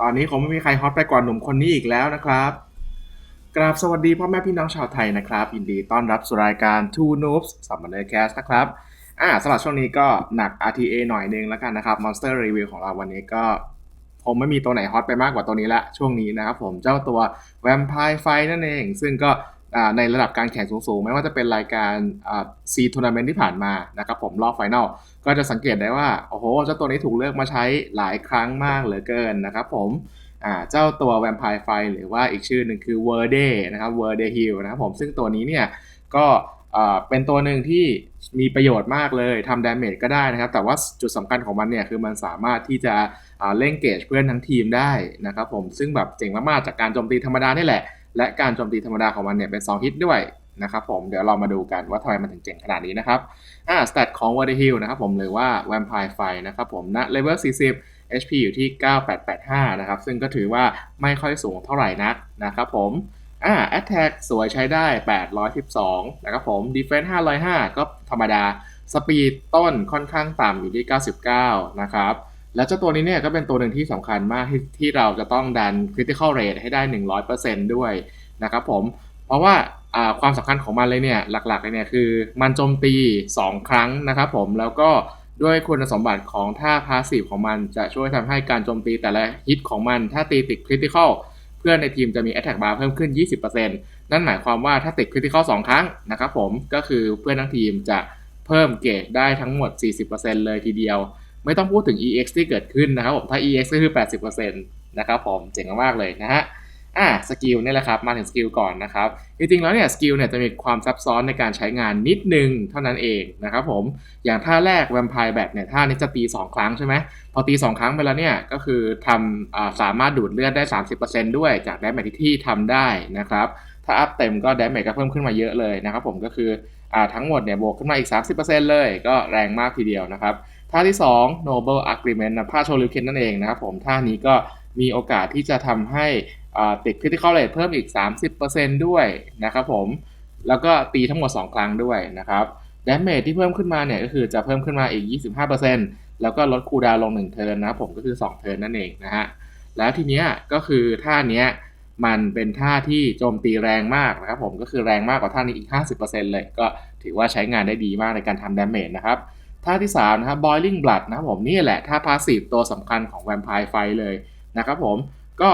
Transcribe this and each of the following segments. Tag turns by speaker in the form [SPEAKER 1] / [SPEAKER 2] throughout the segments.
[SPEAKER 1] ตอนนี้คงไม่มีใครฮอตไปกว่าหนุ่มคนนี้อีกแล้วนะครับกราบสวัสดีพ่อแม่พี่น้องชาวไทยนะครับยินดีต้อนรับสู่รายการ Two Noobs สัมมันเนแคสนะครับอ่าสำหรับช่วงนี้ก็หนัก RTA หน่อยนึงแล้วกันนะครับ Monster Review ของเราวันนี้ก็คงไม่มีตัวไหนฮอตไปมากกว่าตัวนี้ละช่วงนี้นะครับผมเจ้าตัว Vampire Fight นั่นเอง ซึ่งก็ ในระดับการแข่งสูงๆ ไม่ว่าจะเป็นรายการอ่า C Tournament ที่ผ่านมานะครับผมรอบไฟนอลก็จะสังเกตได้ว่า โอ้โห เจ้าตัวนี้ถูกเลือกมาใช้หลายครั้งมากเหลือเกินนะครับผมเจ้าตัว Vampire Fight หรือว่าอีกชื่อหนึ่งคือ Verde นะครับ Verde Hill นะครับผมซึ่งตัวนี้เนี่ยก็เป็นตัวหนึ่งที่มีประโยชน์มากเลยทำดาเมจก็ได้นะครับ แต่ว่าจุดสำคัญของมันเนี่ยคือมันสามารถที่จะเล่นเกจเพื่อนทั้งทีมได้นะครับผมซึ่งแบบเจ๋งมากๆจากการโจมตีธรรมดานี่แหละ และการโจมตีธรรมดาของมันเนี่ยเป็น2ฮิตด้วยนะครับผมเดี๋ยวเรามาดูกันว่าทำไมมันถึงเจ๋งขนาดนี้นะครับอ่าสเตตของ Verde Hill นะครับผมหรือว่า Vampire Fight นะครับผมณเลเวล40 HP อยู่ที่ 9885 นะครับ ซึ่งก็ถือว่าไม่ค่อยสูงเท่าไหร่นักนะครับผมอ่า Attack สวยใช้ได้ 812 นะครับผม Defense 505 ก็ธรรมดา Speed ต้นค่อนข้างต่ำอยู่ที่ 99 นะครับ แล้วเจ้าตัวนี้เนี่ยก็เป็นตัวหนึ่งที่สำคัญมากที่ที่เราจะต้องดัน Critical Rate ให้ได้ 100%ด้วยนะครับผม เพราะว่าความสำคัญของมันเลยเนี่ยหลักๆเลยเนี่ยคือมันโจมตี 2 ครั้งนะครับผมแล้วก็ด้วยคุณสมบัติของท่าพาสซีฟของมันจะช่วยทำให้การโจมตีแต่ละฮิตของมันถ้าตีติดคริติคอลเพื่อนในทีมจะมี Attack Bar เพิ่มขึ้น 20%นั่นหมายความว่าถ้าติดคริติคอล2ครั้งนะครับผมก็คือเพื่อนทั้งทีมจะเพิ่มเกรดได้ทั้งหมด 40%เลยทีเดียว ไม่ต้องพูดถึง EX ที่เกิดขึ้นนะครับผมถ้า EX ก็คือ 80%นะครับผมเจ๋งมากเลยนะฮะอะสกิลนี่แหละครับมาถึงสกิลก่อนนะครับจริงๆแล้วเนี่ยสกิลเนี่ยจะมีความซับซ้อนในการใช้งานนิดนึงเท่านั้นเองนะครับผมอย่างท่าแรกแวมไพร์แบบเนี่ยท่านี้จะตี 2 ครั้งใช่ไหมพอตี 2 ครั้งไปแล้วเนี่ยก็คือทำอ่าสามารถดูดเลือดได้ 30%ด้วยจากแดมเมจที่ทำได้นะครับถ้าอัพเต็มก็แดมเมจก็เพิ่มขึ้นมาเยอะเลยนะครับผมก็คืออ่าทั้งหมดเนี่ยบวกขึ้นมาอีก 30%เลยก็แรงมากทีเดียวนะครับ ท่าที่ 2 noble agreement นะผ้าโชลิวเคนนั่นเองนะครับผมท่านี้ก็มีโอกาสที่จะทำให้ติด critical rate เพิ่มอีก 30%ด้วยนะครับผมแล้วก็ตีทั้งหมด 2 ครั้งด้วยนะครับ damage ที่เพิ่มขึ้นมาเนี่ยก็คือจะเพิ่มขึ้นมาอีก 25%แล้วก็ลดคูดาวน์ลง 1 เทิร์นนะครับผมก็คือ 2 เทิร์นนั่นเองนะฮะแล้วทีเนี้ยก็คือท่าเนี้ยมันเป็นท่าที่โจมตีแรงมากนะครับผมก็คือแรงมากกว่าท่านี้อีก 50%เลย ก็ถือว่าใช้งานได้ดีมากในการทำ damage นะครับ ท่าที่3นะครับ boiling blood นะครับผมนี่แหละท่าพาสซีฟตัวสำคัญของ vampire fight เลยนะครับผมก็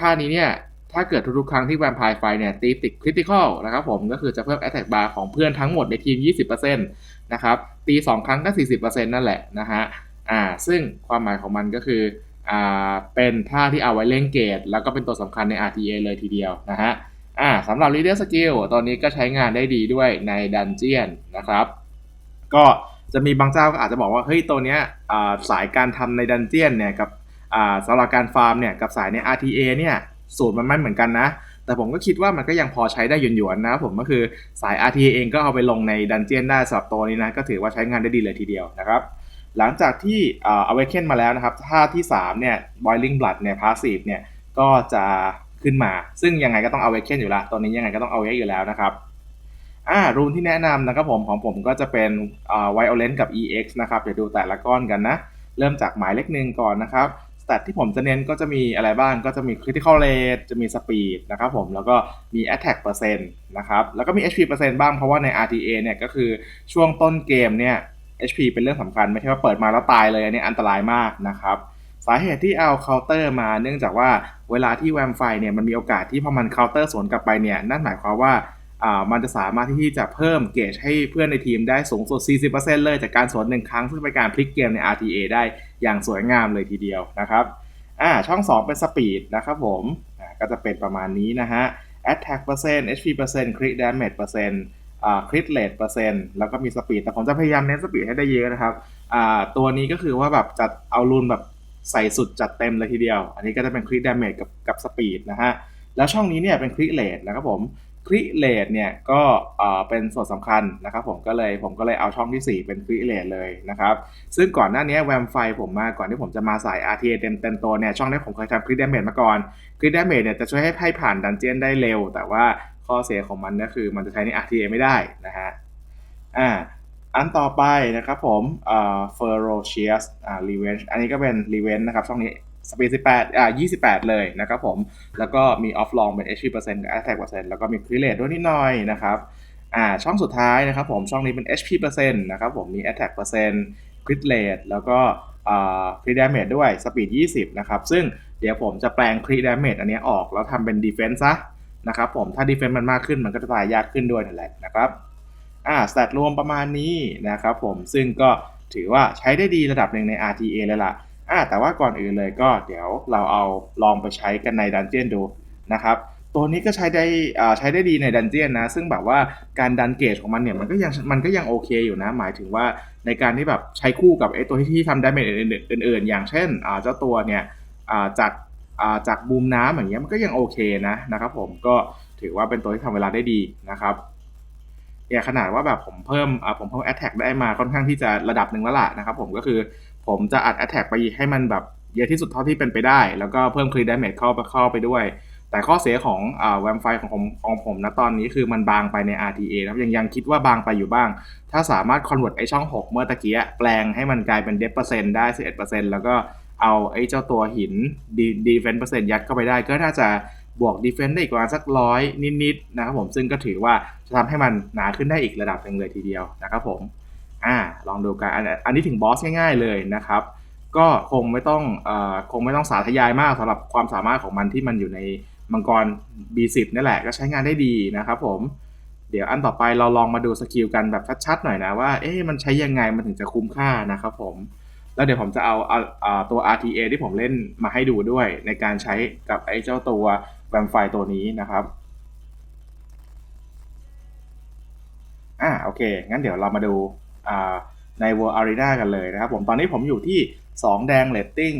[SPEAKER 1] ท่านี้เนี่ยถ้าเกิดทุกๆครั้งที่แวมไพร์ไฟเนี่ยตีติดคริติคอลนะครับผมก็คือจะเพิ่ม Attack Bar ของเพื่อนทั้งหมดในทีม 20%นะครับตี 2 ครั้งก็ 40%นั่นแหละนะฮะอ่าซึ่งความหมายของมันก็คืออ่าเป็นท่าที่เอาไว้เล่นเกต แล้วก็เป็นตัวสำคัญใน RTA เลยทีเดียวนะฮะอ่าสำหรับ Leader Skill ตอนนี้ก็ใช้งานได้ดีด้วยในดันเจียนนะครับ ก็ จะมีบางเจ้าก็อาจจะบอกว่าเฮ้ยตัวเนี้ยสายการทำในดันเจียนเนี่ยกับสำหรับการฟาร์มเนี่ยกับสายใน RTA เนี่ยสูตรมันไม่เหมือนกันนะ แต่ผมก็คิดว่ามันก็ยังพอใช้ได้หยวนๆนะครับผมก็คือสาย RTA เองก็เอาไปลงในดันเจียนได้สำหรับตัวนี้นะก็ถือว่าใช้งานได้ดีเลยทีเดียวนะครับหลังจากที่เอ่า awaken มาแล้วนะครับท่าที่3เนี่ย boiling blood เนี่ย passive เนี่ยก็จะขึ้นมา ซึ่งยังไงก็ต้อง awaken อยู่ล้วตัวนี้ยังไงก็ต้อง awake อยู่แล้วนะครับ อ่ารูนที่แนะนำนะครับผมของผมก็จะเป็นอ่า violent กับ ex นะครับ เดี๋ยวดูแต่ละก้อนกันนะ เริ่มจากหมายเลขหนึ่งก่อนนะครับส t ตทที่ผมจะเน้นก็จะมีอะไรบ้างก็จะมี critical rate จะมี speed นะครับผมแล้วก็มี attack เปอร์เซ็นต์นะครับแล้วก็มี HP เปอร์เซ็นต์บ้างเพราะว่าใน RTA เนี่ยก็คือช่วงต้นเกมเนี่ย HP เป็นเรื่องสำคัญ ไม่ใช่ว่าเปิดมาแล้วตายเลยอันนี้อันตรายมากนะครับสาเหตุที่เอาเคาน์เตอร์มาเนื่องจากว่าเวลาที่แวมไฟเนี่ยมันมีโอกาสที่พอมันเคาน์เตอร์สวนกลับไปเนี่ยนั่นหมายความว่า มันจะสามารถที่จะเพิ่มเกจให้เพื่อนในทีมได้สูงสุด 40%เลยจากการสวนหนึ่งครั้ง ซึ่งเป็นการพลิกเกมใน RTA ได้อย่างสวยงามเลยทีเดียวนะครับอ่าช่อง 2 เป็นสปีดนะครับผมอ่าก็จะเป็นประมาณนี้นะฮะ attack เปอร์เซ็นต์ HP เปอร์เซ็นต์ crit damage เปอร์เซ็นต์อ่า crit rate เปอร์เซ็นต์แล้วก็มีสปีดแต่ผมจะพยายามเน้นสปีดให้ได้เยอะนะครับอ่าตัวนี้ก็คือว่าแบบจัดเอารุนแบบใส่สุดจัดเต็มเลยทีเดียว อันนี้ก็จะเป็น crit damage กับกับสปีดนะฮะ แล้วช่องนี้เนี่ยเป็น crit rate นะครับผม คริเลตเนี่ยก็เป็นส่วนสำคัญนะครับผมก็เลยผมก็เลยเอาช่องที่ 4 เป็นคริเลตเลยนะครับ ซึ่งก่อนหน้านี้แวมไฟผมมาก่อนที่ผมจะมาสาย RTA เต็มเต็มตัวเนี่ยช่องนี้ผมเคยทำคริดเดเมจมาก่อนคริดเดเมจเนี่ยจะช่วยให้ให้ผ่านดันเจียนได้เร็ว แต่ว่าข้อเสียของมันก็คือมันจะใช้ใน RTA ไม่ได้นะฮะอ่าอันต่อไปนะครับผมเอ่อ Ferocious อ่า Revenge อันนี้ก็เป็น Revenge นะครับช่องนี้ สปีด18อ่า28เลยนะครับผม แล้วก็มีออฟลองเป็น HP เปอร์เซ็นต์กับ Attack เปอร์เซ็นต์แล้วก็มีคริเลตด้วยนิดหน่อยนะครับอ่าช่องสุดท้ายนะครับผมช่องนี้เป็น HP เปอร์เซ็นต์นะครับผมมี Attack เปอร์เซ็นต์คริเลตแล้วก็อ่าคริดาเมจด้วยสปีด20 นะครับ ซึ่งเดี๋ยวผมจะแปลงคริดาเมจอันนี้ออกแล้วทำเป็นดีเฟนซ์ซะนะครับผมถ้าดีเฟนซ์มันมากขึ้นมันก็จะตายยากขึ้นด้วยนั่นแหละนะครับอ่าสแตทรวมประมาณนี้นะครับผมซึ่งก็ถือว่าใช้ได้ดีระดับหนึ่งใน RTA เลยล่ะ อ่าแต่ว่าก่อนอื่นเลยก็เดี๋ยวเราเอาลองไปใช้กันในดันเจียนดูนะครับตัวนี้ก็ใช้ได้อ่าใช้ได้ดีในดันเจียนนะ ซึ่งแบบว่าการดันเกจของมันเนี่ยมันก็ยังมันก็ยังโอเคอยู่นะ หมายถึงว่าในการที่แบบใช้คู่กับไอ้ตัวที่ที่ทำดาเมจอื่นๆ อย่างเช่นอ่าเจ้าตัวเนี่ยอ่าจากอ่าจากบูมน้ำอย่างเงี้ยมันก็ยังโอเคนะนะครับผมก็ถือว่าเป็นตัวที่ทำเวลาได้ดีนะครับเนี่ยขนาดว่าแบบผมเพิ่มอ่าผมเพิ่มแอตแทกได้มาค่อนข้างที่จะระดับหนึ่งแล้วล่ะนะครับผมก็คือ ผมจะอัด Attack ไปให้มันแบบเยอะที่สุดเท่าที่เป็นไปได้ แล้วก็เพิ่มคลีด a เมจเข้าไปเข้าไปด้วย แต่ข้อเสียของอ่าแวมไฟของผมของผมนะตอนนี้คือมันบางไปใน RTA นะครับยังยังคิดว่าบางไปอยู่บ้าง ถ้าสามารถ convert ไอช่อง 6 เมื่อตะกี้แปลงให้มันกลายเป็นเดฟเปอร์เซ็นต์ได้ 11%แล้วก็เอาไอ้เจ้าตัวหินดีดีเฟนต์เปอร์เซ็นต์ยัดเข้าไปได้ก็น่าจะบวกดีเฟนต์ได้อีกประมาณสักร้อยนิดๆนะครับผมซึ่งก็ถือว่าจะทำให้มันหนาขึ้นได้อีกระดับหนึ่งเลยทีเดียวนะครับผม อ่าลองดูกันอันนี้ถึงบอสง่าย ๆเลยนะครับ ก็คงไม่ต้องเอ่อคงไม่ต้องสาธยายมากสำหรับความสามารถของมันที่มันอยู่ในมังกร B10 นี่แหละก็ใช้งานได้ดีนะครับผมเดี๋ยวอันต่อไปเราลองมาดูสกิลกันแบบชัดๆหน่อยนะว่าเอ๊ะมันใช้ยังไงมันถึงจะคุ้มค่านะครับผมแล้วเดี๋ยวผมจะเอาเอาเอาตัว RTA ที่ผมเล่นมาให้ดูด้วย ในการใช้กับไอ้เจ้าตัวแวมไฟตัวนี้นะครับอ่าโอเค งั้นเดี๋ยวเรามาดู ใน World Arena กันเลยนะครับผมตอนนี้ผมอยู่ที่ 2 แดงเลตติ้ง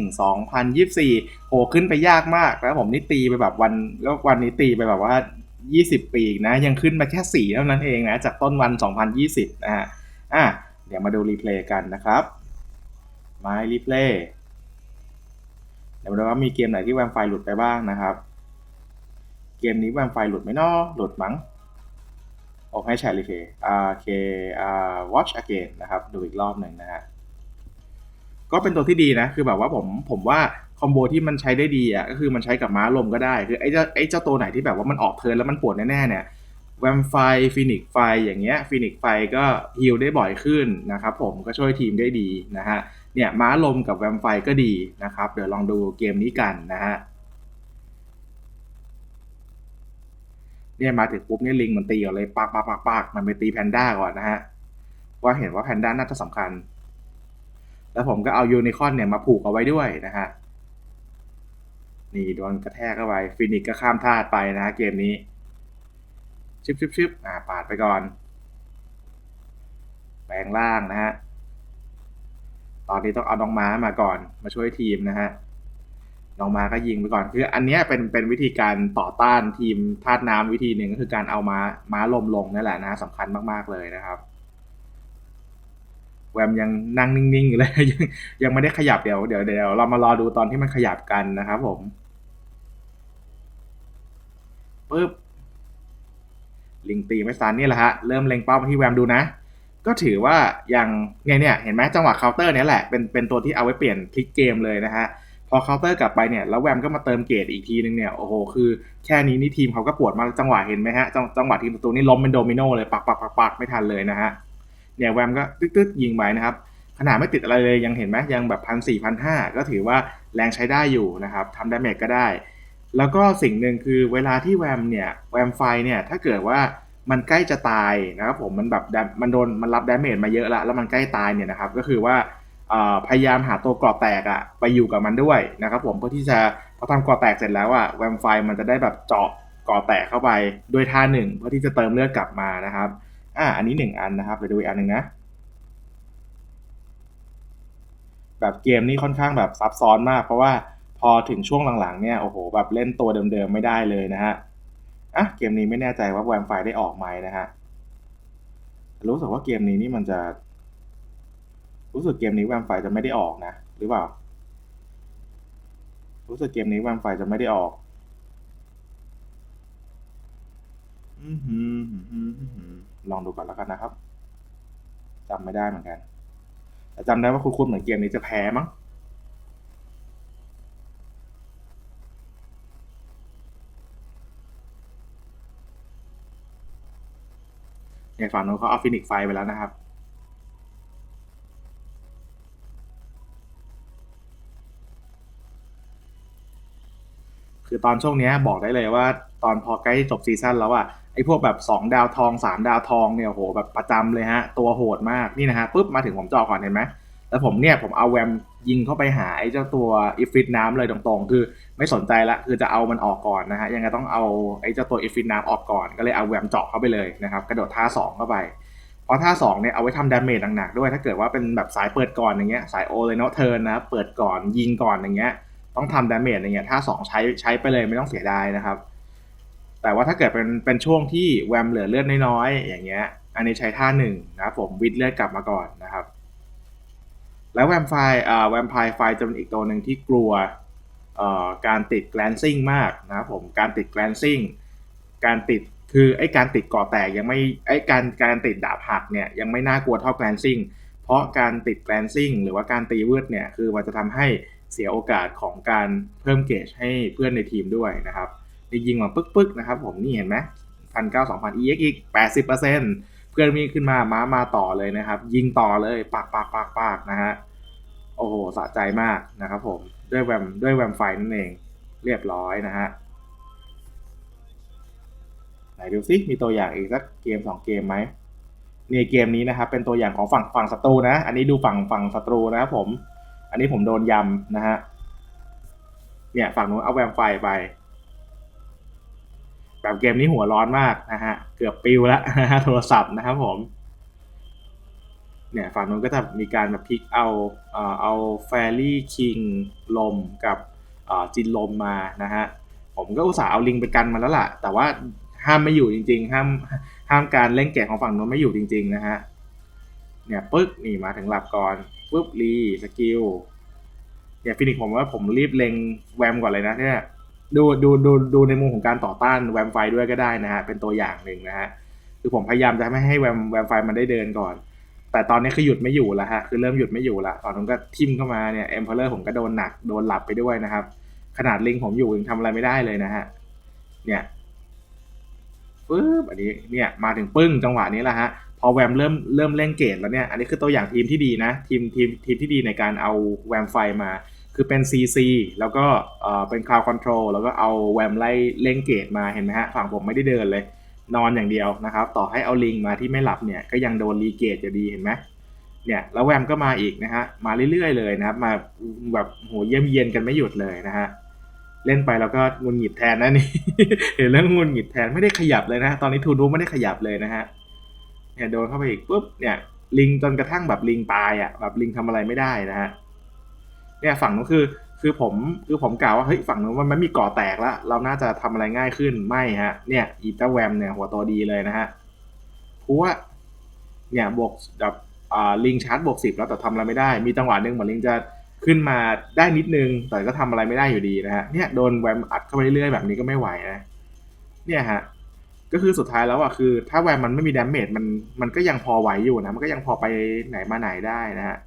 [SPEAKER 1] 2024โหขึ้นไปยากมากแล้วผมนี่ตีไปแบบวันแล้ววันนี้ตีไปแบบว่า 20ปีอีนะ ยังขึ้นมาแค่ 4 เท่านั้นเองนะ จากต้นวัน 2020 นะฮะอะเดี๋ยวมาดูรีเพลย์กันนะครับมารีเพลย์เดี๋ยวมาดูว่ามีเกมไหนที่แวมไฟหลุดไปบ้างนะครับ เกมนี้แวมไฟหลุดไหมเนาะหลุดมั้ง ออกให้แชร์รีเพย์อ่าโอเคอ่า watch again นะครับ ดูอีกรอบหนึ่งนะฮะก็เป็นตัวที่ดีนะ คือแบบว่าผมผมว่าคอมโบที่มันใช้ได้ดีอะก็คือมันใช้กับม้าลมก็ได้ คือไอ้เจ้าไอ้เจ้าตัวไหนที่แบบว่ามันออกเทิร์นแล้วมันปวดแน่ๆเนี่ยแวมไฟฟินิกไฟอย่างเงี้ยฟินิกไฟก็ฮิลได้บ่อยขึ้นนะครับผมก็ช่วยทีมได้ดีนะฮะเนี่ยม้าลมกับแวมไฟก็ดีนะครับ เดี๋ยวลองดูเกมนี้กันนะฮะ เนี่ยมาถึงปุ๊บเนี่ยลิงมันตีก่อนเลยปากปากปากปากมันไปตีแพนด้าก่อนนะฮะว่าเห็นว่าแพนด้าน่าจะสำคัญ แล้วผมก็เอายูนิคอนเนี่ยมาผูกเอาไว้ด้วยนะฮะนี่โดนกระแทกเข้าไปฟินิกก็ข้ามธาตุไปนะฮะเกมนี้ชิบชิบชิบอ่าปาดไปก่อน แปลงล่างนะฮะตอนนี้ต้องเอาน้องม้ามาก่อนมาช่วยทีมนะฮะ น้องมาก็ยิงไปก่อน คืออันนี้เป็นเป็นวิธีการต่อต้านทีมธาตุน้ำวิธีหนึ่งก็คือการเอาม้าม้าลมลงนั่นแหละนะสำคัญมากๆเลยนะครับแวมยังนั่งนิ่งๆอยู่เลยยังยังไม่ได้ขยับเดี๋ยวเดี๋ยวเดี๋ยวเรามารอดูตอนที่มันขยับกันนะครับผมปึ๊บลิงตีไม่ซันนี่แหละฮะเริ่มเล็งเป้ามาที่แวมดูนะ ก็ถือว่ายังเนี่ยเนี่ยเห็นไหมจังหวะเคาน์เตอร์เนี้ยแหละเป็นเป็นตัวที่เอาไว้เปลี่ยนพลิกเกมเลยนะฮะ พอเคาน์เตอร์กลับไปเนี่ยแล้วแวมก็มาเติมเกรดอีกทีนึงเนี่ยโอ้โหคือแค่นี้นี่ทีมเขาก็ปวดมากจังหวะเห็นไหมฮะจังจังหวะทีมประตูนี่ล้มเป็นโดมิโนเลยปักปักปักปักไม่ทันเลยนะฮะเนี่ยแวมก็ตึ๊ดตึ๊ดยิงไปนะครับขนาดไม่ติดอะไรเลยยังเห็นไหมยังแบบพันสี่พันห้าก็ถือว่าแรงใช้ได้อยู่นะครับทำดาเมจก็ได้ แล้วก็สิ่งหนึ่งคือเวลาที่แวมเนี่ยแวมไฟเนี่ยถ้าเกิดว่ามันใกล้จะตายนะครับผมมันแบบมันโดนมันรับดาเมจมาเยอะละแล้วมันใกล้ตายเนี่ยนะครับก็คือว่า พยายามหาตัวกรอบแตกอะไปอยู่กับมันด้วยนะครับผมเพื่อที่จะพอทำกรอบแตกเสร็จแล้วอะแวมไฟมันจะได้แบบเจาะกรอบแตกเข้าไปด้วยท่าหนึ่งเพื่อที่จะเติมเลือดกลับมานะครับอ่าอันนี้หนึ่งอันนะครับไปดูอีกอันหนึ่งนะแบบเกมนี้ค่อนข้างแบบซับซ้อนมาก เพราะว่าพอถึงช่วงหลังๆเนี่ยโอ้โหแบบเล่นตัวเดิมๆไม่ได้เลยนะฮะอะเกมนี้ไม่แน่ใจว่าแวมไฟได้ออกไหมนะฮะรู้สึกว่าเกมนี้นี่มันจะ รู้สึกเกมนี้แวมไฟจะไม่ได้ออกนะ หรือเปล่า รู้สึกเกมนี้แวมไฟจะไม่ได้ออก ลองดูก่อนแล้วกันนะครับจำไม่ได้เหมือนกันแต่จำได้ว่าคุณคุณเหมือนเกมนี้จะแพ้มั้งในฝั่งนู้นเขาเอาฟินิกไฟไปแล้วนะครับ คือตอนช่วงนี้บอกได้เลยว่า ตอนพอใกล้จบซีซั่นแล้วอะไอ้พวกแบบ 2 ดาวทอง 3 ดาวทองเนี่ยโหแบบประจำเลยฮะ ตัวโหดมากนี่นะฮะปุ๊บมาถึงผมจอก่อนเห็นไหมแล้วผมเนี่ยผมเอาแวมยิงเข้าไปหาไอ้เจ้าตัวอิฟิตน้ำเลยตรงๆ คือไม่สนใจละคือจะเอามันออกก่อนนะฮะยังไงต้องเอาไอ้เจ้าตัวอิฟิตน้ำออกก่อนก็เลยเอาแวมเจาะเข้าไปเลยนะครับกระโดดท่า 2 เข้าไปเพราะท่า2เนี่ยเอาไว้ทำดาเมจหนักๆด้วยถ้าเกิดว่าเป็นแบบสายเปิดก่อนอย่างเงี้ยสายโอเลยเนาะเทิร์นนะเปิดก่อนยิงก่อนอย่างเงี้ย ต้องทำดาเมจอย่างเงี้ยท่าสองใช้ใช้ไปเลยไม่ต้องเสียดายนะครับ แต่ว่าถ้าเกิดเป็นเป็นช่วงที่แวมเหลือเลือดน้อยๆอย่างเงี้ย อันนี้ใช้ท่าหนึ่งนะครับผมวิดเลือดกลับมาก่อนนะครับ แล้วแวมไฟอ่าแวมไพร์ไฟจะเป็นอีกตัวหนึ่งที่กลัวเอ่อการติดแกลนซิ่งมากนะครับผมการติดแกลนซิ่งการติดคือไอ้การติดก่อแตกยังไม่ไอ้การการติดดาบหักเนี่ยยังไม่น่ากลัวเท่าแกลนซิ่งเพราะการติดแกลนซิ่งหรือว่าการตีวืดเนี่ยคือมันจะทำให้ เสียโอกาสของการเพิ่มเกจให้เพื่อนในทีมด้วยนะครับนี่ยิงมาปึ๊กๆนะครับผมนี่เห็นไหมพันเก้าสองพัน EX อีกแปดสิบเปอร์เซ็นต์เพื่อนมีขึ้นมาม้ามาต่อเลยนะครับ ยิงต่อเลยปากปากปากปากนะฮะโอ้โหสะใจมากนะครับผมด้วยแวมด้วยแวมไฟนั่นเองเรียบร้อยนะฮะไหนดูซิมีตัวอย่างอีกสักเกมสองเกมไหมเนี่ยเกมนี้นะครับเป็นตัวอย่างของฝั่งฝั่งศัตรูนะ อันนี้ดูฝั่งฝั่งศัตรูนะครับผม อันนี้ผมโดนยำนะฮะ เนี่ยฝั่งนู้นเอาแวมไฟไป แบบเกมนี้หัวร้อนมากนะฮะ เกือบปิวแล้วนะฮะโทรศัพท์นะครับผม เนี่ยฝั่งนู้นก็จะมีการแบบพลิกเอาเอ่อเอาแฟรี่คิงลมกับอ่อจินลมมานะฮะ ผมก็อุตส่าห์เอาลิงไปกันมาแล้วล่ะ แต่ว่าห้ามไม่อยู่จริง ๆ ห้ามห้ามการเล่นแกะของฝั่งนู้นไม่อยู่จริง ๆ นะฮะ เนี่ยปึ๊กนี่มาถึงหลับก่อน ปึ๊บรีสกิลเนี่ยฟินิกผมว่าผมรีบเล็งแวมก่อนเลยนะเนี่ยดูดูดูดูในมุมของการต่อต้านแวมไฟด้วยก็ได้นะฮะเป็นตัวอย่างหนึ่งนะฮะคือผมพยายามจะไม่ให้แวมแวมไฟมันได้เดินก่อน แต่ตอนนี้คือหยุดไม่อยู่แล้วฮะคือเริ่มหยุดไม่อยู่ละตอนนั้นก็ทิมเข้ามาเนี่ยเอ็มเพลเลอร์ผมก็โดนหนักโดนหลับไปด้วยนะครับ ขนาดลิงผมอยู่ยังทำอะไรไม่ได้เลยนะฮะเนี่ยปึ๊บอันนี้เนี่ยมาถึงปึ้งจังหวะนี้แหละฮะ พอแวมเริ่มเริ่มเล่นเกตแล้วเนี่ยอันนี้คือตัวอย่างทีมที่ดีนะทีมทีมทีมที่ดีในการเอาแวมไฟมา คือเป็น CC แล้วก็เอ่อเป็น Cloud Control แล้วก็เอาแวมไล่เล่นเกตมาเห็นไหมฮะฝั่งผมไม่ได้เดินเลย นอนอย่างเดียวนะครับ ต่อให้เอาลิงมาที่ไม่หลับเนี่ยก็ยังโดนรีเกตอยู่ดีเห็นไหมเนี่ยแล้วแวมก็มาอีกนะฮะมาเรื่อยๆเลยนะครับ มาแบบโหเยี่ยมเยียนกันไม่หยุดเลยนะฮะเล่นไปแล้วก็งุนหงิดแทนนะนี่เห็นแล้วงุนหงิดแทนไม่ได้ขยับเลยนะ ตอนนี้ทูนูไม่ได้ขยับเลยนะฮะ เนี่ยโดนเข้าไปอีกปุ๊บเนี่ยลิงจนกระทั่งแบบลิงตายอะแบบลิงทำอะไรไม่ได้นะฮะเนี่ยฝั่งนู้นคือคือผมคือผมกล่าวว่าเฮ้ยฝั่งนู้นมันไม่มีก่อแตกแล้วเราน่าจะทำอะไรง่ายขึ้นไม่ฮะ เนี่ยอีตาแวมเนี่ยหัวโตดีเลยนะฮะเพราะว่าเนี่ยบวกแบบอ่าลิงชาร์จบวกสิบแล้วแต่ทำอะไรไม่ได้ มีจังหวะหนึ่งเหมือนลิงจะขึ้นมาได้นิดนึง แต่ก็ทำอะไรไม่ได้อยู่ดีนะฮะเนี่ยโดนแวมอัดเข้าไปเรื่อยๆแบบนี้ก็ไม่ไหวนะเนี่ยฮะ ก็คือสุดท้ายแล้วอะคือ ถ้าแวมมันไม่มีดาเมจมันมันก็ยังพอไหวอยู่นะ มันก็ยังพอไปไหนมาไหนได้นะฮะ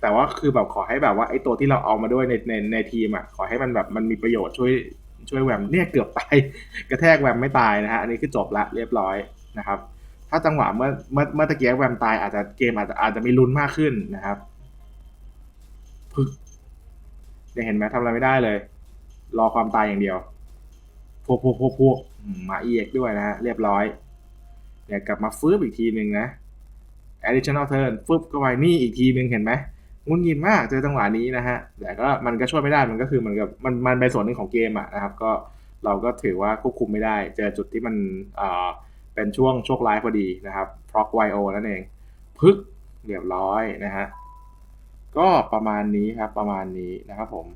[SPEAKER 1] แต่ว่าคือแบบขอให้แบบว่าไอ้ตัวที่เราเอามาด้วยในในในทีมอะขอให้มันแบบมันมีประโยชน์ช่วยช่วยแวมเนี่ยเกือบตายกระแทกแวมไม่ตายนะฮะอันนี้คือจบละเรียบร้อยนะครับ ถ้าจังหวะเมื่อเมื่อเมื่อตะเกียบแวมตายอาจจะเกมอาจจะอาจจะมีลุ้นมากขึ้นนะครับพึกเนี่ยเห็นไหมทำอะไรไม่ได้เลย รอความตายอย่างเดียว พวกพวกพวกพวกอืมมาเอกด้วยนะฮะเรียบร้อยเดี๋ยวกลับมาฟื้นอีกทีหนึ่งนะ additional turn ฟึบก็ไปนี่อีกทีหนึ่งเห็นไหมงุนงินมากเจอจังหวะนี้นะฮะแต่ก็มันก็ช่วยไม่ได้มันก็คือมันกับมันมันเป็นส่วนหนึ่งของเกมอะนะครับ ก็เราก็ถือว่าควบคุมไม่ได้ เจอจุดที่มันเอ่อเป็นช่วงโชคร้ายพอดีนะครับ proc yo นั่นเองพึกเรียบร้อยนะฮะก็ประมาณนี้ครับประมาณนี้นะครับผม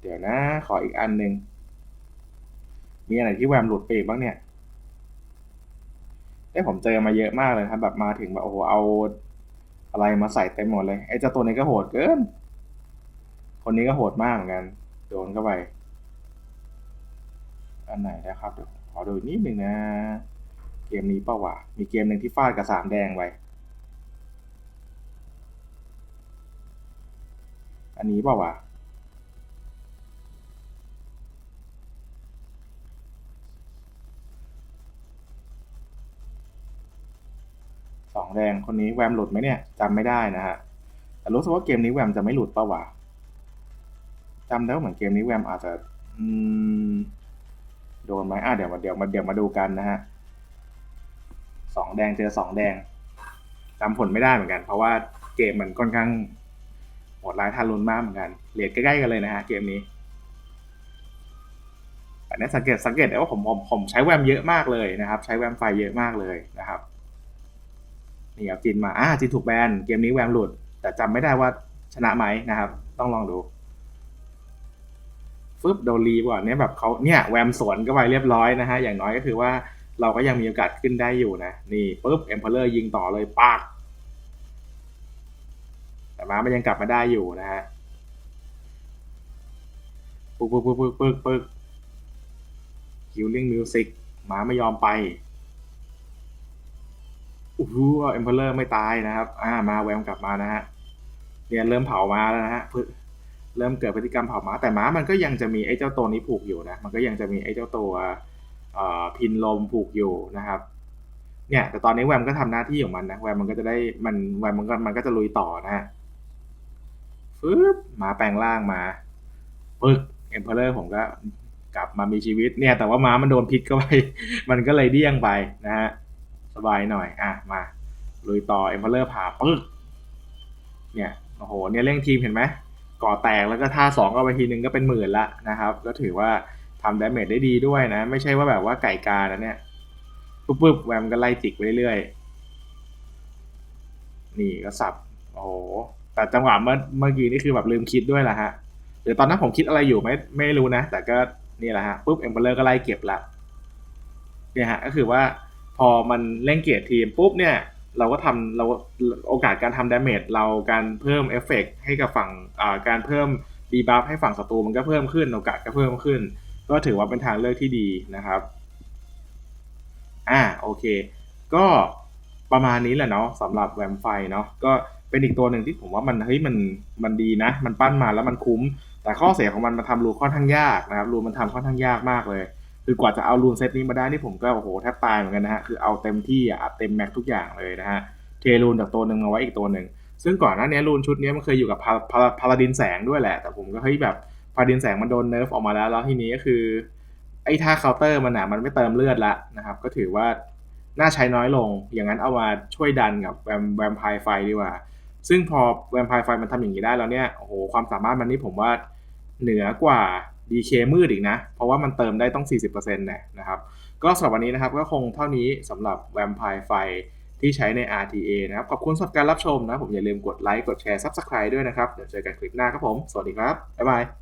[SPEAKER 1] เดี๋ยวนะขออีกอันหนึ่ง มีอะไรที่แวมหลุดไปอีกบ้างเนี่ยเอ้ผมเจอมาเยอะมากเลยครับแบบมาถึงแบบโอ้โหเอาอะไรมาใส่เต็มหมดเลยไอ้เจ้าตัวนี้ก็โหดเกิน คนนี้ก็โหดมากเหมือนกัน โดนเข้าไป อันไหนนะครับเดี๋ยวขอดูนิดหนึ่งนะ เกมนี้เปล่าวะมีเกมหนึ่งที่ฟาดกับสามแดงไว้อันนี้เปล่าวะ องแดงคนนี้แวมหลุดไหมเนี่ยจำไม่ได้นะฮะแต่รู้สึกว่าเกมนี้แวมจะไม่หลุดปะวะจำได้ว่าเหมือนเกมนี้แวมอาจจะอืมโดนไหมอะเดี๋ยวมาเดี๋ยวมาเดี๋ยวมาดูกันนะฮะสองแดงเจอสองแดงจำผลไม่ได้เหมือนกัน เพราะว่าเกมมันค่อนข้างโหดร้ายทารุณมากเหมือนกันเหรียญใกล้ๆกันเลยนะฮะเกมนี้อันนี้สังเกตสังเกตได้ว่าผมผมผมใช้แวมเยอะมากเลยนะครับ ใช้แวมไฟเยอะมากเลยนะครับ นี่ครับจินมาอ่าจินถูกแบนเกมนี้แวมหลุด แต่จำไม่ได้ว่าชนะไหมนะครับ ต้องลองดูฟึบโดนรีก่อนเนี่ยแบบเขาเนี่ยแวมสวนก็ไปเรียบร้อยนะฮะอย่างน้อยก็คือว่าเราก็ยังมีโอกาสขึ้นได้อยู่นะ นี่ปุ๊บเอ็มเพลเลอร์ยิงต่อเลยปากแต่ม้ามันยังกลับมาได้อยู่นะฮะปึ๊กปึ๊กปึ๊กปึ๊กปึ๊กคิวลิงมิวสิกม้าไม่ยอมไป อ้โหเอ็มเพลเลอร์ไม่ตายนะครับ อ่า มาแวมกลับมานะฮะเนี่ยเริ่มเผามาแล้วนะฮะเริ่มเกิดพฤติกรรมเผาม้าแต่ม้ามันก็ยังจะมีไอ้เจ้าตัวนี้ผูกอยู่นะ มันก็ยังจะมีไอ้เจ้าตัวพินลมผูกอยู่นะครับ เนี่ย แต่ตอนนี้แวมก็ทำหน้าที่ของมันนะ แวมมันก็จะได้มันแวมมันก็มันก็จะลุยต่อนะฮะฟึบหมาแปลงร่างมาปึ๊กเอ็มเพลเลอร์ผมก็กลับมามีชีวิต เนี่ย แต่ว่าม้ามันโดนพิษเข้าไป มันก็เลยเดี้ยงไปนะฮะ บายหน่อย อะ มาลุยต่อเอ็มเพลเลอร์ผ่าปึ๊กเนี่ยโอ้โหเนี่ยเร่งทีมเห็นไหมก่อแตกแล้วก็ท่าสองก็ไปทีนึงก็เป็นหมื่นละนะครับ ก็ถือว่าทำดาเมจได้ดีด้วยนะ ไม่ใช่ว่าแบบว่าไก่กานะเนี่ยปุ๊บปุ๊บแวมก็ไล่จิกไปเรื่อยๆ นี่ก็สับ โอ้โห แต่จังหวะเมื่อเมื่อกี้นี่คือแบบลืมคิดด้วยละฮะหรือตอนนั้นผมคิดอะไรอยู่ไม่ไม่รู้นะ แต่ก็นี่แหละฮะปุ๊บเอ็มเบอร์ก็ไล่เก็บละเนี่ยฮะก็คือว่า พอมันเล่นเกียรทีมปุ๊บเนี่ย เราก็ทำเราโอกาสการทำดาเมจเราการเพิ่มเอฟเฟกให้กับฝั่งการเพิ่มดีบัฟให้ฝั่งศัตรูมันก็เพิ่มขึ้นโอกาสก็เพิ่มขึ้น ก็ถือว่าเป็นทางเลือกที่ดีนะครับอ่าโอเค ก็ประมาณนี้แหละเนาะสำหรับแวมไฟเนาะก็เป็นอีกตัวหนึ่งที่ผมว่ามันเฮ้ยมันมันดีนะ มันปั้นมาแล้วมันคุ้ม แต่ข้อเสียของมันมันทำรูค่อนข้างยากนะครับรูมันทำค่อนข้างยากมากเลย คือกว่าจะเอารูนเซตนี้มาได้นี่ผมก็โอ้โหแทบตายเหมือนกันนะฮะ คือเอาเต็มที่อะอัดเต็มแม็กทุกอย่างเลยนะฮะ เทรูนจากตัวหนึ่งเอาไว้อีกตัวหนึ่ง ซึ่งก่อนหน้านี้รูนชุดนี้มันเคยอยู่กับพาพาพาลาดินแสงด้วยแหละ แต่ผมก็เฮ้ยแบบพาลาดินแสงมันโดนเนิร์ฟออกมาแล้ว แล้วทีนี้ก็คือไอ้ท่าเคาน์เตอร์มันอะมันไม่เติมเลือดละนะครับ ก็ถือว่าน่าใช้น้อยลง อย่างนั้นเอามาช่วยดันกับแวมแวมไพร์ไฟดีกว่า ซึ่งพอแวมไพร์ไฟมันทำอย่างนี้ได้แล้วเนี่ย โอ้โห ความสามารถมันนี่ผมว่าเหนือกว่า DK มืดอีกนะ เพราะว่ามันเติมได้ต้อง 40%เนี่ยนะครับ ก็สำหรับวันนี้นะครับก็คงเท่านี้สำหรับแวมไพร์ไฟที่ใช้ใน RTA นะครับ ขอบคุณสำหรับการรับชมนะ ผมอย่าลืมกดไลค์ กดแชร์ Subscribe ด้วยนะครับ เดี๋ยวเจอกันคลิปหน้าครับผม สวัสดีครับ บ๊ายบาย